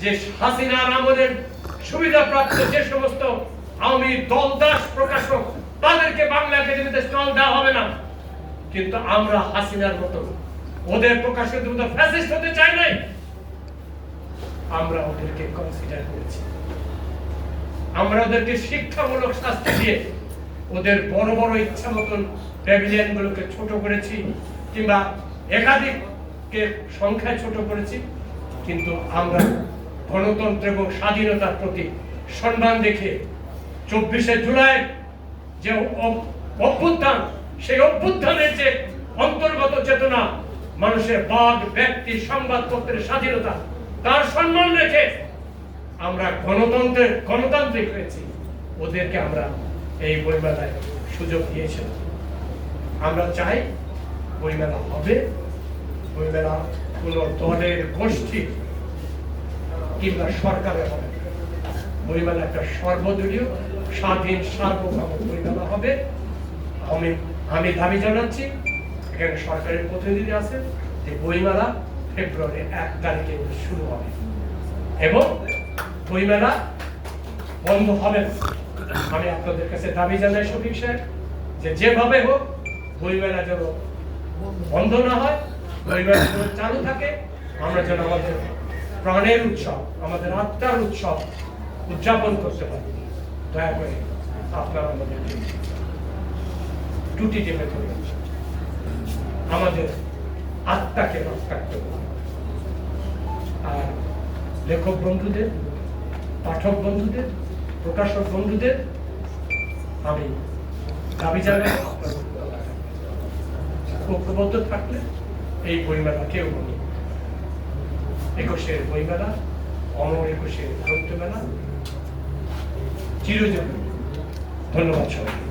যে হাসিনার আমলের সুবিধাপ্রাপ্ত যে সমস্ত আওয়ামী দল দাস প্রকাশক, তাদেরকে বাংলা একাডেমিতে স্টল দেওয়া হবে না, কিন্তু আমরা হাসিনার মতো ওদের প্রকাশিত মতো ফ্যাসিস্ট হতে চাই নাই, আমরা ওদেরকে কনসিডার করেছি। আমরা ওদেরকে শিক্ষামূলক শাস্তি দিয়ে ওদের বড় বড় ইচ্ছা মতন প্যাভিলিয়ন গুলোকে ছোট করেছি, কিংবা একাধিককে সংখ্যায় ছোট করেছি, কিন্তু আমরা গণতন্ত্র এবং স্বাধীনতার প্রতি সম্মান দেখে চব্বিশে জুলাই যে অভ- অভ্যুত্থান, সেই অভ্যুত্থানের যে অন্তর্গত চেতনা, মানুষের বাদ, ব্যক্তি সংবাদপত্রের স্বাধীনতা, তার সম্মান রেখে আমরা গণতন্ত্রের গণতান্ত্রিক হয়েছি। ওদেরকে আমরা এই বইমেলায় সুযোগ দিয়েছিলাম। আমরা চাই বইমেলা হবে। বইমেলা কোনো দলের গোষ্ঠী কিংবা সরকারের হবে। বইমেলা একটা সর্বদলীয়, স্বাধীন, সার্বভৌম বইমেলা হবে। আমি আমি দাবি জানাচ্ছি, এখানে সরকারের প্রতিনিধি আছে যে বইমেলা ফেব্রুয়ারি এক তারিখে শুরু হবে। এবং বইমেলা বন্ধ হবে আমি আপনাদের কাছে দাবি জানাই, শফিক সাহেব, যে যেভাবে হোক বইমেলা যেন বন্ধ না হয় বইমেলা চালু থাকে, আমরা যেন আমাদের প্রাণের উৎসব, আমাদের আত্মার উৎসব উদযাপন করতে পারি। দয়া করে আপনারা আমাদের টুটি টেপে ধরবেন আমাদের আত্মাকে রক্ষার্থ করুন আর লেখক বন্ধুদের, পাঠক বন্ধুদের, প্রকাশক বন্ধুদের আমি দাবি জানাই ঐক্যবদ্ধ থাকলে এই বইমেলা কেউ বলি একুশের বইমেলা অমর একুশের মেলা চিরজন ধন্যবাদ সবাই